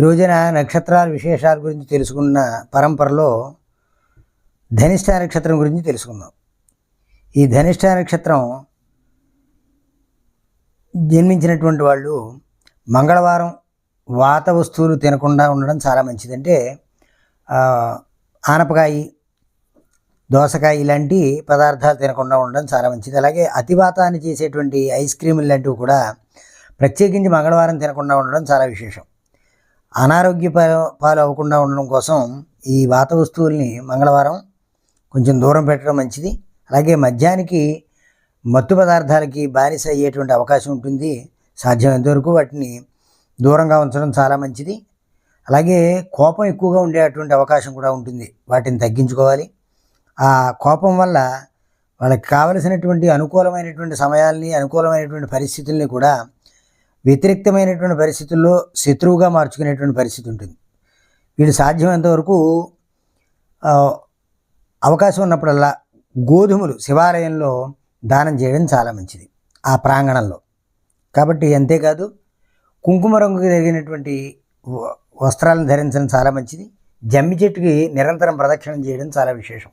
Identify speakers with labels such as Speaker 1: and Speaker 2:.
Speaker 1: ఈ రోజున నక్షత్రాల విశేషాల గురించి తెలుసుకున్న పరంపరలో ధనిష్ట నక్షత్రం గురించి తెలుసుకుందాం. ఈ ధనిష్ట నక్షత్రం జన్మించినటువంటి వాళ్ళు మంగళవారం వాత వస్తువులు తినకుండా ఉండడం చాలా మంచిది అంటే ఆనపకాయ దోసకాయ ఇలాంటి పదార్థాలు తినకుండా ఉండడం చాలా మంచిది. అలాగే అతివాతాన్ని చేసేటువంటి ఐస్ క్రీములు లాంటివి కూడా ప్రత్యేకించి మంగళవారం తినకుండా ఉండడం చాలా విశేషం. అనారోగ్య పాలు పాలు అవ్వకుండా ఉండడం కోసం ఈ వాత వస్తువుల్ని మంగళవారం కొంచెం దూరం పెట్టడం మంచిది. అలాగే మద్యానికి మత్తు పదార్థాలకి బానిస అయ్యేటువంటి అవకాశం ఉంటుంది. సాధ్యమైనంత వరకు వాటిని దూరంగా ఉంచడం చాలా మంచిది. అలాగే కోపం ఎక్కువగా ఉండేటువంటి అవకాశం కూడా ఉంటుంది. వాటిని తగ్గించుకోవాలి. ఆ కోపం వల్ల వాళ్ళకి కావలసినటువంటి అనుకూలమైనటువంటి సమయాల్ని అనుకూలమైనటువంటి పరిస్థితుల్ని కూడా వ్యతిరేక్తమైనటువంటి పరిస్థితుల్లో శత్రువుగా మార్చుకునేటువంటి పరిస్థితి ఉంటుంది. వీళ్ళు సాధ్యమైనంత వరకు అవకాశం ఉన్నప్పుడల్లా గోధుమలు శివాలయంలో దానం చేయడం చాలా మంచిది ఆ ప్రాంగణంలో. కాబట్టి అంతేకాదు కుంకుమ రంగుకి తగినటువంటి వ- వస్త్రాలను ధరించడం చాలా మంచిది జమ్మి చెట్టుకి నిరంతరం ప్రదక్షిణం చేయడం చాలా విశేషం.